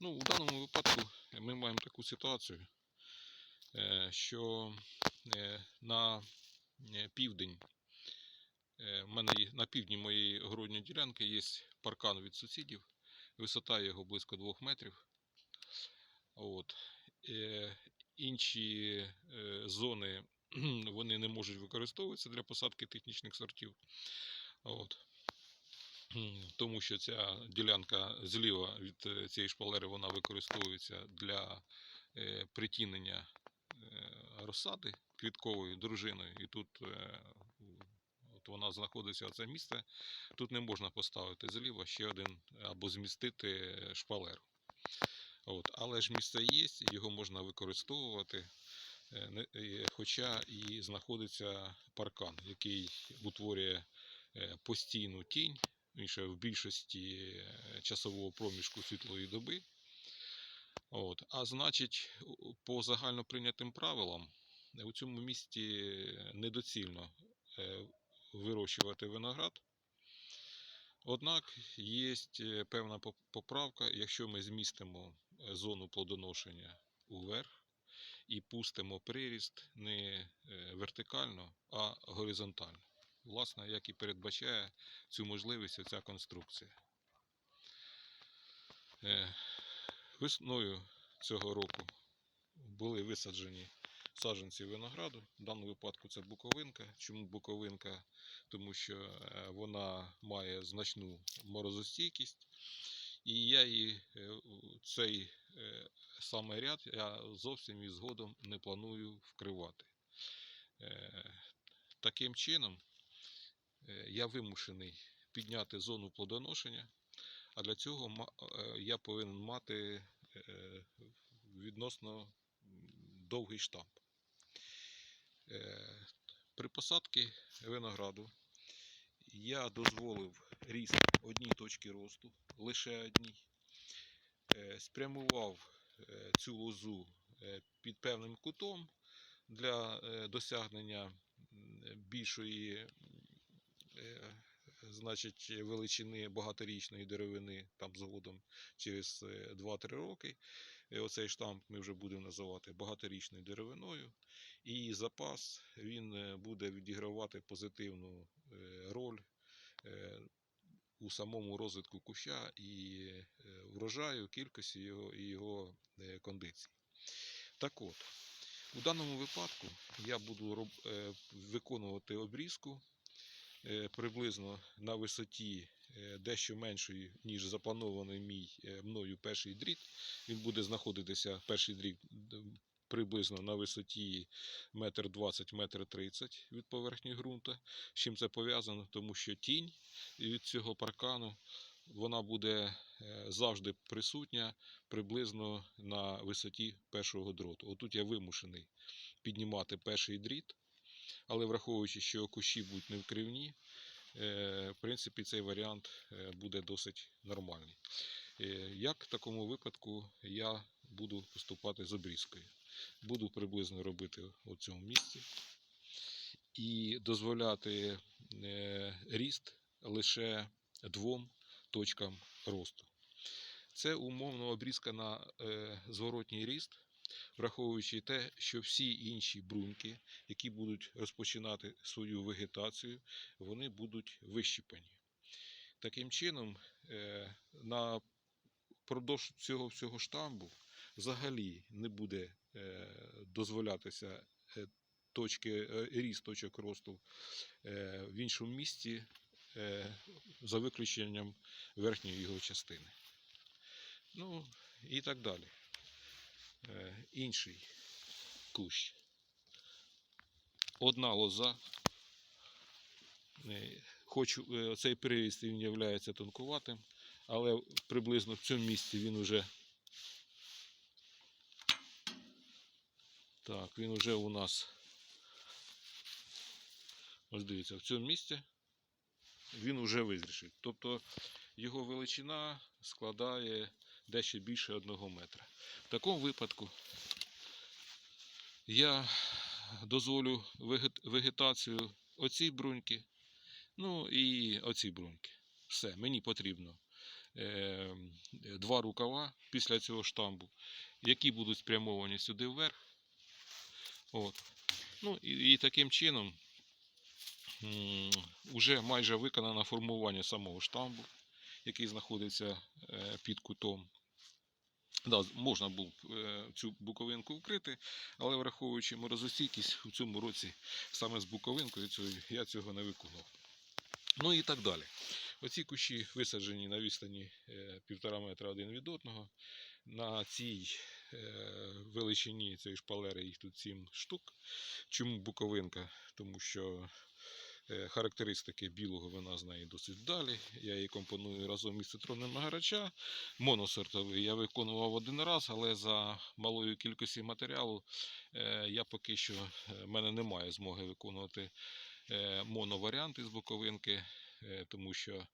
Ну, у даному випадку ми маємо таку ситуацію, е, що е, на е, південь, е, мене на півдні моєї городньої ділянки є паркан від сусідів, висота його близько 2 метрів. От. Е, Інші е, зони вони не можуть використовуватися для посадки технічних сортів. От. Тому що ця ділянка зліва від е, цієї шпалери вона використовується для е, притінення е, розсади квітковою дружиною. І тут от вона знаходиться оце місце. Тут не можна поставити зліва ще один або змістити шпалеру. От. Але ж місце є, його можна використовувати. Хоча і знаходиться паркан, який утворює постійну тінь інше в більшості е, часового проміжку світлої доби. От. А значить, по загально прийнятим правилам е, у цьому місті недоцільно е, вирощувати виноград. Однак є певна поправка, якщо ми змістимо зону плодоношення уверх і пустимо приріст не вертикально, а горизонтально. Власне, як і передбачає цю можливість ця конструкція. Е, Весною цього року були висаджені саджанці винограду. В даному випадку це буковинка. Чому буковинка? Тому що е, вона має значну морозостійкість. І я її е, цей саме ряд я зовсім і згодом не планую вкривати. Таким чином, я вимушений підняти зону плодоношення, а для цього е, я повинен мати е, відносно довгий штамп. Е, При посадці винограду я дозволив ріст одній точки росту, лише одній. Е, Спрямував е, цю лозу е, під певним кутом для е, досягнення більшої е, значить, величини багаторічної деревини там згодом через е, 2-3 роки. І оцей штамп ми вже будемо називати багаторічною деревиною. І запас він е, буде відігравати позитивну е, роль е, у самому розвитку куща і е, врожаю, кількості його і його е, кондиції. Так от, у даному випадку я буду е, виконувати обрізку е, приблизно на висоті е, дещо меншої, ніж запланований мій е, мною перший дріт. Він буде знаходитися перший дріт приблизно на висоті метр 20 метр 30 від поверхні ґрунту. З чим це пов'язано? Тому що тінь від цього паркану вона буде е, завжди присутня приблизно на висоті першого дроту. Отут я вимушений піднімати перший дріт, але враховуючи, що кущі будуть не в е, принципі, цей варіант е, буде досить нормальний. Е, Як в такому випадку я буду поступати з обрізкою? Буду приблизно робити у цьому місці і дозволяти ріст лише двом точкам росту. Це умовно обрізка на зворотній ріст, враховуючи те, що всі інші бруньки, які будуть розпочинати свою вегетацію, вони будуть вищіпані. Таким чином, е, на продовж цього всього штамбу взагалі не буде е, дозволятися е, точки, ріст точок росту в іншому місці за виключенням верхньої його частини. Ну і так далі. Е, Інший кущ. Одна лоза. Е, Хочу, е, цей приріст він є тонкуватим, але приблизно в цьому місці він уже так, він уже у нас ось дивіться, в цьому місці він уже визрішив. Тобто його величина складає дещо більше одного метра. В такому випадку я дозволю вегетацію оцій бруньки, ну і оцій бруньки. Все, мені потрібно е, два рукава після цього штамбу, які будуть спрямовані сюди вверх. От. Ну, і, і таким чином м, уже майже виконано формування самого штамбу, який знаходиться е, під кутом. Да, можна було б е, цю буковинку вкрити, але враховуючи морозостійкість у цьому році саме з буковинкою я цього не виконав. Ну і так далі. Оці кущі висаджені на відстані е, півтора метра один від одного. На цій е, величині цієї шпалери їх тут 7 штук. Чому буковинка? Тому що е, характеристики білого вина з неї досить далі. Я її компоную разом із цитронним гарача. Моносортовий я виконував один раз, але за малою кількістю матеріалу е, я поки що е, в мене немає змоги виконувати е, моноваріанти з боковинки, е, тому що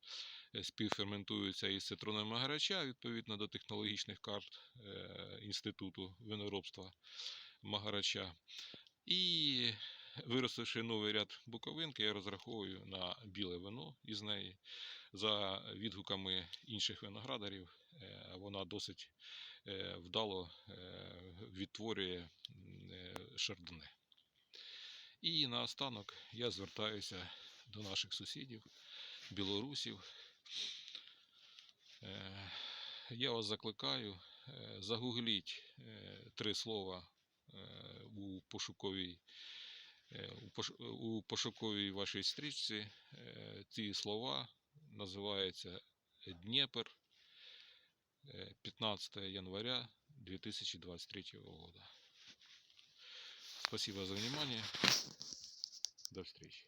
е, співферментуються із цитроном гарача відповідно до технологічних карт е, Інституту виноробства Магарача. І виростивши новий ряд буковинки, я розраховую на біле вино із неї. За відгуками інших виноградарів, е, вона досить е, вдало е, відтворює шардоне. І наостанок я звертаюся до наших сусідів, білорусів. Я вас закликаю, загугліть три слова у пошуковій, у пош- у пошуковій вашій стрічці. Е, Ці слова називаються Дніпр, е, 15 января 2023 года. Спасибо за внимание. До встречи.